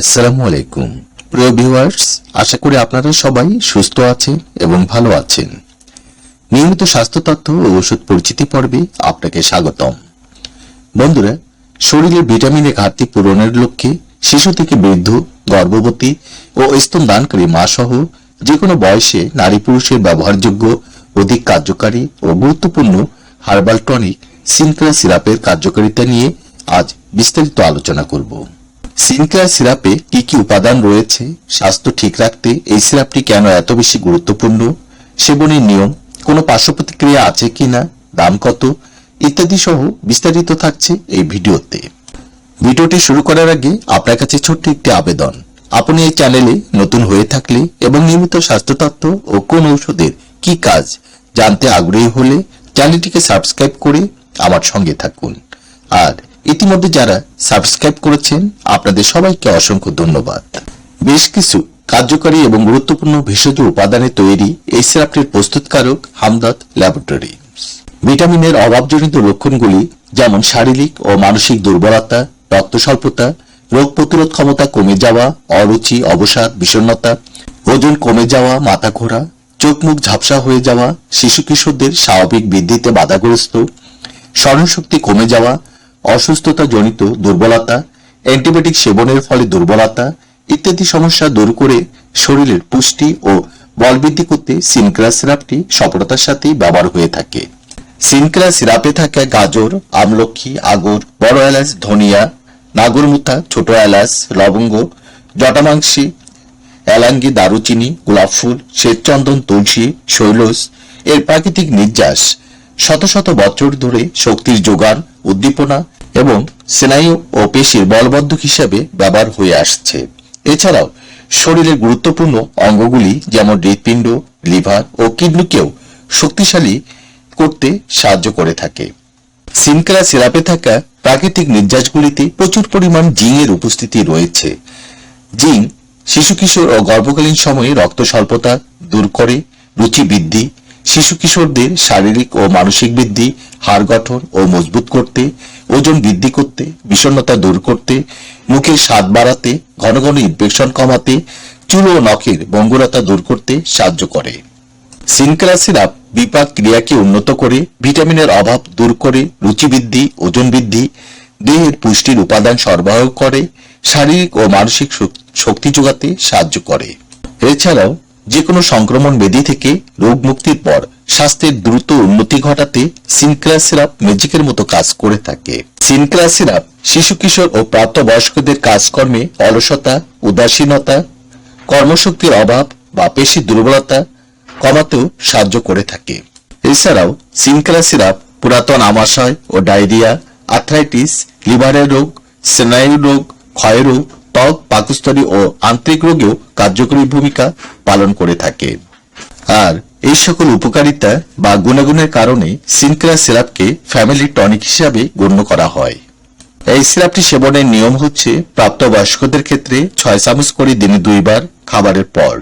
আসসালামু আলাইকুম প্রিয় ভিউয়ার্স, আশা করি আপনারা সবাই সুস্থ আছেন এবং ভালো আছেন। নিয়মিত স্বাস্থ্য তথ্য ও ওষুধ পরিচিতি পর্বে আপনাকে স্বাগতম। বন্ধুরা শরীরের ভিটামিনের ঘাটতি পূরণের লক্ষ্যে শিশু থেকে বৃদ্ধ, গর্ভবতী ও স্তনদানকারী মা সহ যে কোনো বয়সে নারী পুরুষের ব্যবহারযোগ্য, অধিক কার্যকারী ও গুরুত্বপূর্ণ হার্বাল টনিক সিনক্রা সিরাপের কার্যকারিতা নিয়ে আজ বিস্তারিত আলোচনা করব। সিনক্রা সিরাপে কি কি উপাদান রয়েছে, স্বাস্থ্য ঠিক রাখতে এই সিরাপটি কেন এত বেশি গুরুত্বপূর্ণ, সেবনের নিয়ম, কোনো পার্শ্ব প্রতিক্রিয়া আছে কিনা, দাম কত, ইত্যাদি সহ বিস্তারিত থাকছে এই ভিডিওতে। ভিডিওটি শুরু করার আগে আপনার কাছে ছোট্ট একটি আবেদন। আপনি এই চ্যানেলে নতুন হয়ে থাকলে এবং নিয়মিত স্বাস্থ্য তথ্য ও কোন ঔষধের কি কাজ জানতে আগ্রহী হলে চ্যানেলটিকে সাবস্ক্রাইব করে আমার সঙ্গে থাকুন। আর ইতিমধ্যে যারা সাবস্ক্রাইব করেছেন, আপনাদের সবাইকে অসংখ্য ধন্যবাদ। বেশ কিছু কার্যকরী এবং গুরুত্বপূর্ণ ভেষজ উপাদানে তৈরি এই সিরাপটির প্রস্তুতকারক হামদত ল্যাবরেটরি। ভিটামিনের অভাবজনিত লক্ষণগুলি যেমন শারীরিক ও মানসিক দুর্বলতা রক্ত স্বল্পতা রোগ প্রতিরোধ ক্ষমতা কমে যাওয়া, অরুচি, অবসাদ, বিষণ্ণতা, ওজন কমে যাওয়া মাথা ঘোরা চোখ মুখ ঝাপসা হয়ে যাওয়া, শিশু কিশোরদের স্বাভাবিক বৃদ্ধিতে বাধাগ্রস্ত, স্মরণশক্তি কমে যাওয়া অসুস্থতা জনিত দুর্বলতা, অ্যান্টিবায়োটিক সেবনের ফলে দুর্বলতা ইত্যাদি সমস্যা দূর করে শরীরের পুষ্টি ও বল বৃদ্ধি করতে সিনক্রা সিরাপটি সফলতার সাথে ব্যবহার হয়ে থাকে। সিনক্রা সিরাপে থাকা গাজর আমলক্ষী আগর, বড় এলাচ, ধনিয়া, নাগরমুথা, ছোট এলাচ, লবঙ্গ জটামাংসী এলাঙ্গি, দারুচিনি, গোলাপ ফুল, শ্বেতচন্দন, তুলসী শৈলস এর প্রাকৃতিক নির্যাস শত শত বছর ধরে শক্তির যোগান, উদ্দীপনা এবং স্নায়ু ও পেশির বলবদ্ধক হিসাবে ব্যবহার হয়ে আসছে। এছাড়াও, শরীরের গুরুত্বপূর্ণ অঙ্গগুলি যেমন হৃৎপিণ্ড, লিভার ও কিডনিকেও শক্তিশালী করতে সাহায্য করে থাকে। সিনক্রা সিরাপে থাকা প্রাকৃতিক নির্যাসগুলিতে প্রচুর পরিমাণ জিংয়ের উপস্থিতি রয়েছে। জিং শিশু কিশোর ও গর্ভকালীন সময়ে রক্ত স্বল্পতা দূর করে, রুচি বৃদ্ধি, শিশু কিশোরদের শারীরিক ও মানসিক বৃদ্ধি, হাড় গঠন ও মজবুত করতে ওজন বৃদ্ধি করতে, বিষণ্ণতা দূর করতে, মুখের স্বাদ বাড়াতে, ঘন ঘন ইনফেকশন কমাতে, চুল ও নখের বঙ্গুরতা দূর করতে সাহায্য করে। সিনক্রা সিরাপ বিপাক ক্রিয়াকে উন্নত করে, ভিটামিনের অভাব দূর করে, রুচি বৃদ্ধি, ওজন বৃদ্ধি, দেহের পুষ্টির উপাদান সরবরাহ করে, শারীরিক ও মানসিক শক্তি যোগাতে সাহায্য করে। এছাড়াও যে কোনো সংক্রমণ ব্যাধি থেকে রোগ মুক্তির পর স্বাস্থ্যের দ্রুত উন্নতি ঘটাতে সিনক্রা সিরাপ ম্যাজিকের মতো কাজ করে থাকে। সিনক্রা সিরাপ শিশু, কিশোর ও প্রাপ্তবয়স্কদের কাজকর্মে অলসতা, উদাসীনতা, কর্মশক্তির অভাব বা পেশি দুর্বলতা কমাতেও সাহায্য করে থাকে। এছাড়াও সিনক্রা সিরাপ পুরাতন আমাশয় ও ডায়রিয়া, আর্থ্রাইটিস, লিভারের রোগ স্নায়ু রোগ, ক্ষয় রোগ ত্বক পাকস্থলী ও আন্তরিক রোগেও কার্যকরী ভূমিকা পালন করে থাকে। আর এই সকল উপকারিতা বা গুণাগুণের কারণে সিনক্রা সিরাপকে ফ্যামিলি টনিক হিসাবে গণ্য করা হয়। এই সিরাপটি সেবনের নিয়ম হচ্ছে প্রাপ্তবয়স্কদের ক্ষেত্রে ছয় চামচ করে দিনে দুইবার খাবারের পর।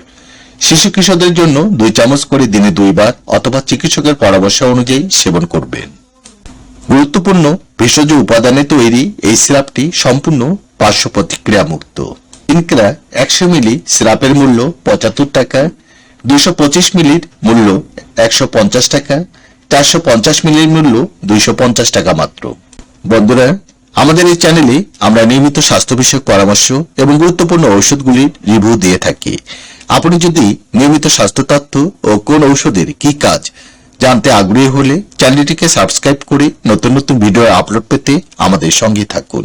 শিশু কিশোরদের জন্য দুই চামচ করে দিনে দুইবার অথবা চিকিৎসকের পরামর্শ অনুযায়ী সেবন করবেন। গুরুত্বপূর্ণ ভেষজ উপাদানে তৈরি এই সিরাপটি সম্পূর্ণ পার্শ্ব প্রতিক্রিয়া মুক্ত ইনক্রা একশো মিলি সিরাপের মূল্য পঁচাত্তর টাকা, দুইশো পঁচিশ মিলির মূল্য একশো পঞ্চাশ টাকা, চারশো পঞ্চাশ মিলির মূল্য দুইশো পঞ্চাশ টাকা মাত্র। বন্ধুরা, আমাদের এই চ্যানেলে আমরা নিয়মিত স্বাস্থ্য বিষয়ক পরামর্শ এবং গুরুত্বপূর্ণ ঔষধগুলির রিভিউ দিয়ে থাকি। আপনি যদি নিয়মিত স্বাস্থ্য তথ্য ও কোন ঔষধের কি কাজ জানতে আগ্রহী হলে চ্যানেলটিকে সাবস্ক্রাইব করে নতুন নতুন ভিডিও আপলোড পেতে আমাদের সঙ্গে থাকুন।